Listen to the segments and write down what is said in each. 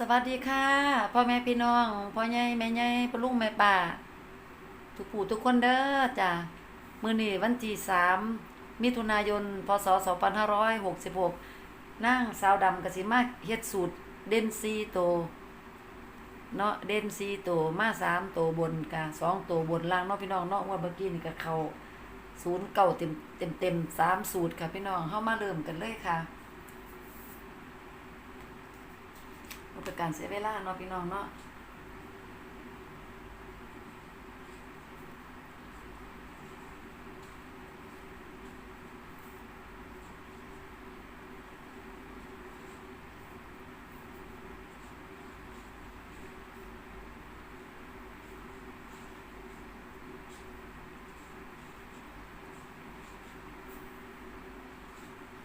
สวัสดีค่ะพ่อแม่พี่น้องพ่อใหญ่แม่ใหญ่พ่อลุงแม่ป้าทุกผู้ทุกคนเด้อจ้ะมื้อนี้วันที่3มิถุนายนพศ2566นางสาวดำกสิมาเฮ็ดสูตรเด่น4โตเนาะเด่น4โตมา3โตวบนกะ2โตวบนล่างเนาะพี่น้องเนาะงว่าเมื่อกี้นี่ก็เข้าศูนย์เก้าเต็มเต็มเต็มสามสูตรค่ะพี่น้องเฮามาเริ่มกันเลยค่ะ บ่เป็นการเสียเวลาเนาะพี่น้องเนาะ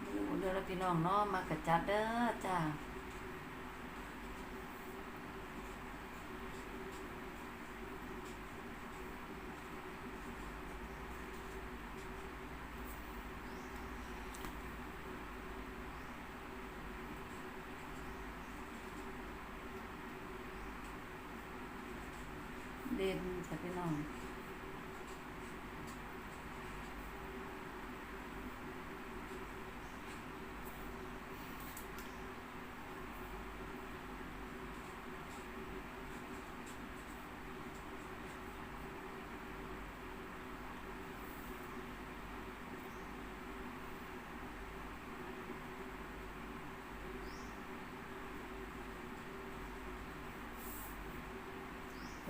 เรื่องของเราพี่น้องเนาะมากระจัดเด้อจ้า เด่นจ้ะพี่น้อง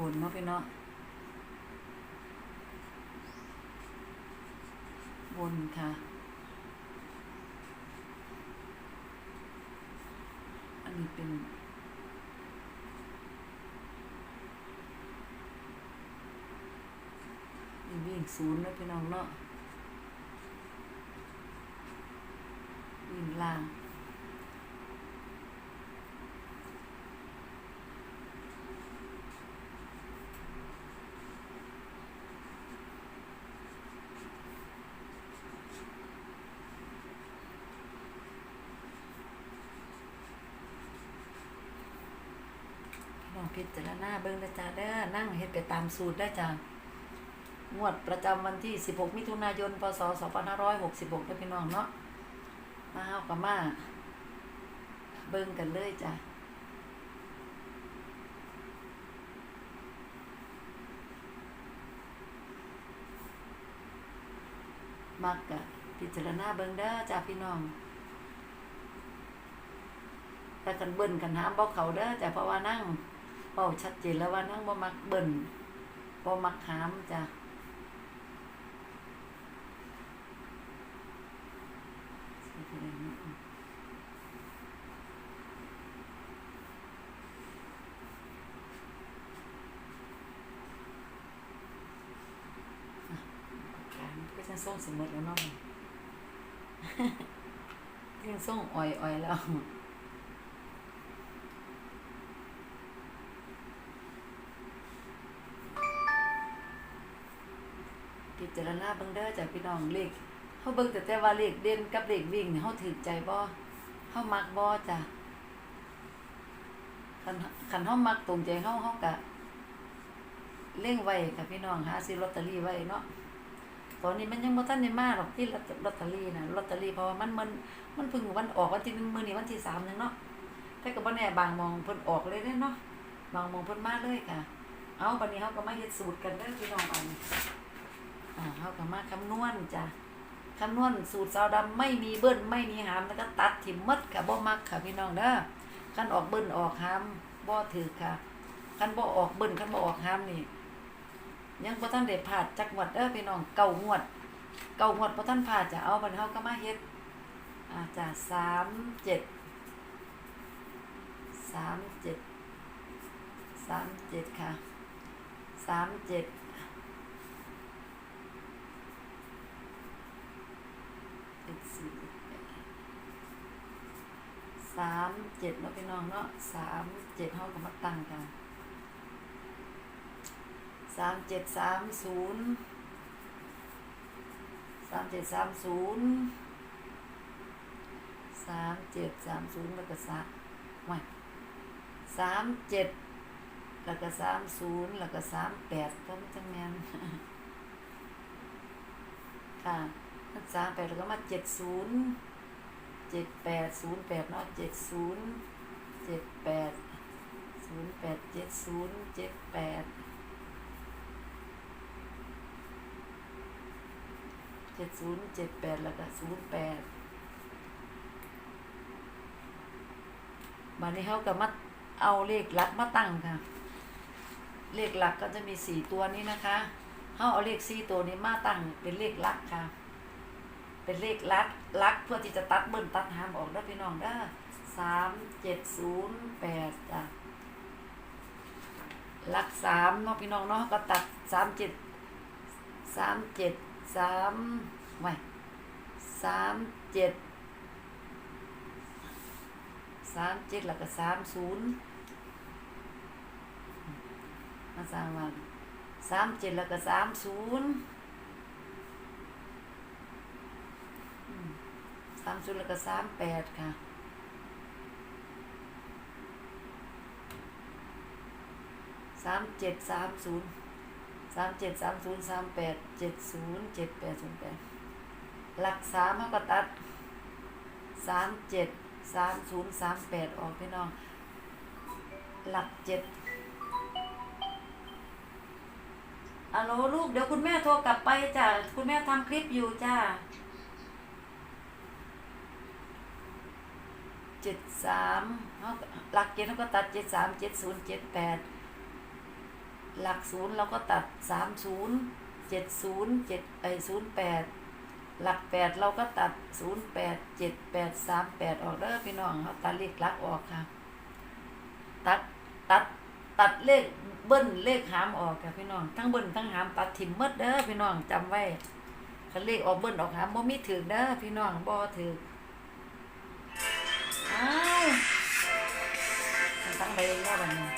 ผลเนาะพี่เนาะบนค่ะ อันนี้เป็นนี่วิ่งศูนย์เนาะพี่น้องเนาะวิ่งล่าง พิจารณาเบิ่งนะจ๊ะเด้อนั่งเฮ็ดไปตามสูตรได้จ้ะงวดประจำวันที่ 16 มิถุนายน พศ 2566เด้พี่น้องเนาะ มาเฮากับมา เบิ่งกันเลยจ้ะมักกะพิจารณาเบิ่งเด้อจ้ะพี่น้องแต่กันเบิ่นกันหามบ่เขาเด้อจ้ะเพราะว่านั่ง เป้าชัดเจนแล้วว่านั่งบ่มักเบิ่นบ่มักหามจ้ะก็จะส่งสมมติแล้วเนาะยังส่งอ่อยๆแล้ว จารณาเบิ่งเด้อจ้ะพี่น้องเลขเฮาเบิ่งแต่แต่ว่าเลขเด่นกับเลขวิ่งเฮาถูกใจบ่เฮามักบ่จ้ะคันคันเฮามักตรงใจเฮาเฮาก็เล่งไว้ค่ะพี่น้องหาซื้อลอตเตอรี่ไว้เนาะตอนนี้มันยังบ่ทันได้มาหรอกที่ลอตเตอรี่นะลอตเตอรี่เพราะว่ามันมันมันเพิ่งวันออกวันที่หนึ่งมื้อนี้วันที่3นึงเนาะแต่ก็บ่แน่บางมองเพิ่นออกเลยเด้เนาะบางมองเพิ่นมาเลยค่ะ เอาบัดนี้เฮาก็มาเฮ็ดสูตรกันเด้อพี่น้องอัน อ่าเขาก็มาคำนวณจ้ะคำนวณสูตรสาวดำไม่มีเบิ้ลไม่มีหามแล้วก็ตัดถิ่มหมดค่ะบ่มักค่ะพี่น้องเด้อคันออกเบิ้ลออกหามบ่ถือค่ะคันบ่ออกเบิ้ลคันบ่ออกหามนี่ยังบ่ทันได้พลาดจักงวดเด้อพี่น้องเก่างวด เก่างวดบ่ทันพลาดจะเอาบันเฮาก็มาเฮ็ดอ่าจ้ะสามเจ็ดสามเจ็ดสามเจ็ดค่ะสามเจ็ด เจ็ดสี่แปด สามเจ็ดเนาะพี่น้องเนาะสามเจ็ดเท่ากับมาตั้งกันสามเจ็ดสามศูนย์สามเจ็ดสามศูนย์สามเจ็ดสามศูนย์แล้วก็สามไม่สามเจ็ดแล้วก็สามศูนย์แล้วก็สามแปดก็ไม่จังแมนค่ะสามแปดแล้วก็มาเจ็ดศูนย์ จ็ดแปดศูนย์แปดเนาะเจ็ดศูนย์เจ็ดแปดศูนย์แปดเจ็ดศูนย์เจ็ดแปดเจ็ดศูนย์เจ็ดแปดแล้วก็ศูนย์แปดบัดนี้เขาก็มาเอาเลขหลักมาตั้งค่ะ เลขหลักก็จะมีสี่ตัวนี้นะคะเขาเอาเลขสี่ตัวนี้มาตั้งเป็นเลขหลักค่ะ เป็นเลขลักลักเพื่อที่จะตัดเบิ้ลตัดหามออกได้พี่น้องได้อสามเจ็ดศูนย์แปดจ้ะลักสามเนาะพี่น้องเนาะก็ตัดสามเจ็ดสามเจ็ดสามไม่สามเจ็ดสามเจ็ดแล้วก็สามศูนย์มาสร้างวันสามเจ็ดแล้วก็สามศูนย์ สามศูนย์แล้วก็สามแปดค่ะสามเจ็ดสามศูนย์สามเจ็ดสามศูนย์สามแปดเจ็ดศูนย์เจ็ดแปดศูนย์แปดหลักสามเขาก็ตัดสามเจ็ดสามศูนย์สามแปดออกพี่น้อง หลักเจ็ดอัลโหลลูกเดี๋ยวคุณแม่โทรกลับไปจ้ะ คุณแม่ทำคลิปอยู่จ้า เจ็ดสามเขาหลักเจ็ดเขาก็ตัดเจ็ดสามเจ็ดศูนย์เจ็ดแปดหลักศูนย์เราก็ตัดสามศูนย์เจ็ดศูนย์เจ็ดไอศูนย์แปดหลักแปดเราก็ตัดศูนย์แปดเจ็ดแปดสามแปดออกเด้อพี่น้องเขาตัดเลขหลักออกค่ะ ตัดตัดตัดเลขเบิ้ลเลขหามออกค่ะพี่น้องทั้งเบิ้ลทั้งหามตัดถิ่มมดเด้อพี่น้องจำไว้คันเลขออกเบิ้ลออกหามบ่มีถึงเด้อพี่น้องบ่ถึง อ้าวมันตั้งไปเองว่าแบบนี้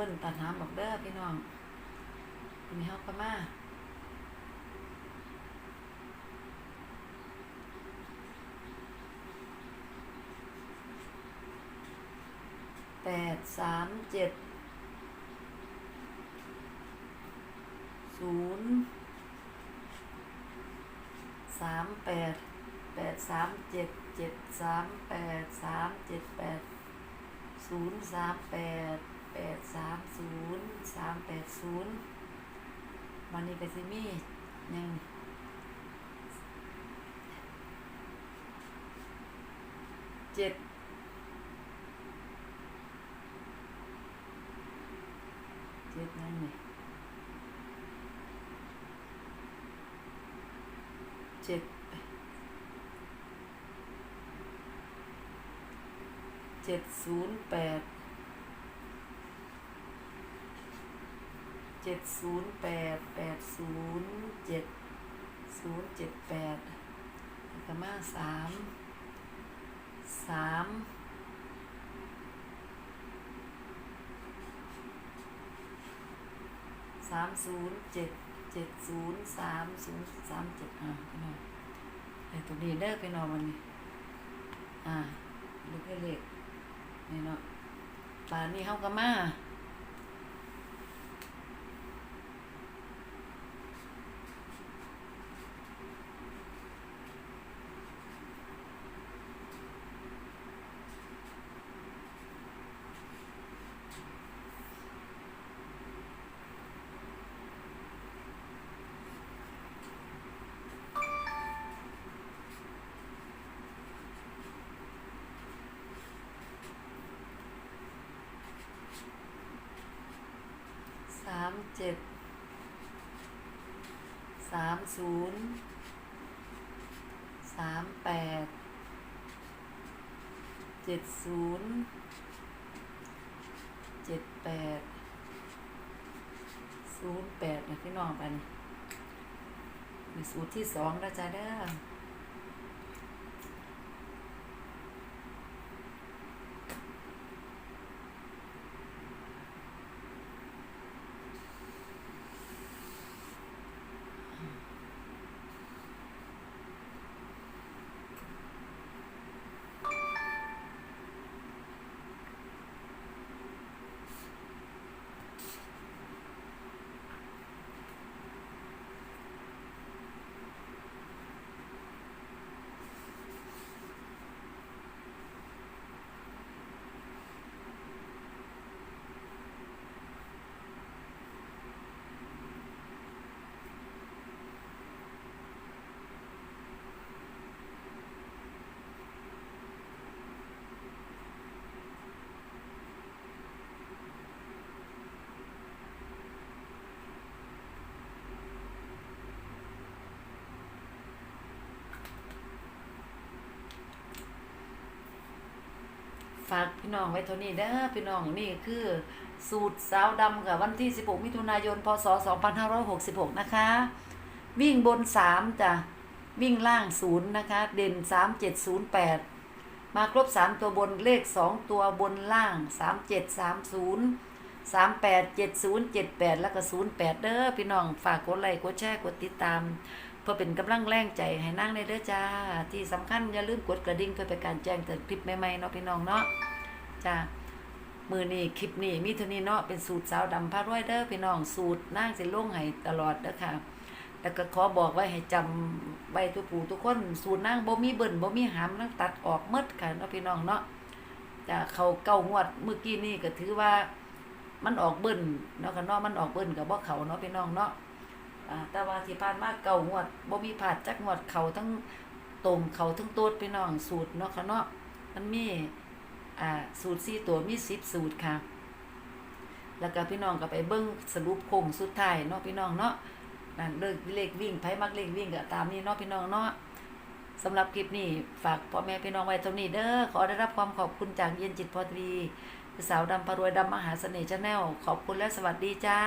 เบิ้ลตัดหามบอกเด้อพี่น้องมีเฮาก็มาแปดสามเจ็ดศูนย์สามแปดแปดสามเจ็ดเจ็ดสามแปดสามเจ็ดแปดศูนย์สามแปด ปดสามศูนย์สามแปดศูนย์วันนี้ก็สิมีหนึ่งเจ็ดเจ็ดนั่นนี่เจ็ดเจ็ดศูนย์แปด จ็ดศูนย์แปดแปดศูนย์เจ็ดศูนย์เจ็ดแปดกมาสามสามสามศูนย์เจ็ดเจ็ดศูนย์สามศูนย์สามเจ็ดอ่าพี่น้องไอ้ตัวนี้เด้อพี่น้องมันนี่อ่าลูกเล็กนี่เนาะป่านนี้เขาก็มา สาม เจ็ดสามศูนย์สามแปดเจ็ดศูนย์เจ็ดแปดศูนย์แปดเนี่ยพี่น้องไปนี่มีสูตรที่สองแล้วจ้าเด้อ ฝากพี่น้องไว้เท่านี้เด้อพี่น้องนี่คือสูตรสาวดำค่ะวันที่ 16 มิถุนายน พศ 2566 นะคะ วิ่งบน 3จ้ะวิ่งล่าง 0 นะคะ เด่น 3708 มาครบ 3 ตัวบนเลข 2 ตัวบนล่าง 3730 387078 แล้วก็ 08 เด้อพี่น้องฝากกดไลค์กดแชร์กดติดตาม พื่อเป็นกำลังแรงใจให้นั่งในเด้อจ้า ที่สำคัญอย่าลืมกดกระดิ่งเพื่อเป็นการแจ้งเตือนคลิปใหม่ๆเนาะพี่น้องเนาะจ้ามือนี้คลิปนี้มีเท่านี้เนาะเป็นสูตรสาวดำพารวยเด้อพี่น้องสูตรนั่งสิลงให้ตลอดเด้อค่ะแล้วก็ขอบอกไว้ให้จำไว้ทุกผู้ทุกคนสูตรนั่งบ่มีเบิ่นบ่มีหามนั่งตัดออกหมดค่ะเนาะพี่น้องเนาะจ้าเขาเก้างวดเมื่อกี้นี่ก็ถือว่า มันออกเบิ่นเนาะค่ะเนาะมันออกเบิ่นกับบ่เขาเนาะพี่น้องเนาะ แต่ว่าที่ผ่านมาเก่างวดบ่มีผาดจักงวดเขาทั้งตรงเขาทั้งโตดพี่น้องสูตรเนาะค่ะเนาะมันมีอ่าสูตร4ตัวมี10สูตรค่ะ แล้วก็พี่น้องก็ไปเบิ่งสรุปโคงสุดท้ายเนาะพี่น้องเนาะนั่นเลขเลขวิ่งไผมักเลขวิ่งก็ตามนี้เนาะพี่น้องเนาะสำหรับคลิปนี้ฝากพ่อแม่พี่น้องไว้เท่านี้เด้อขอได้รับความขอบคุณจากเย็นจิตพอตรีสาวดำปรวยดำมหาเสน่ห์ชาแนลขอบคุณและสวัสดีจ้า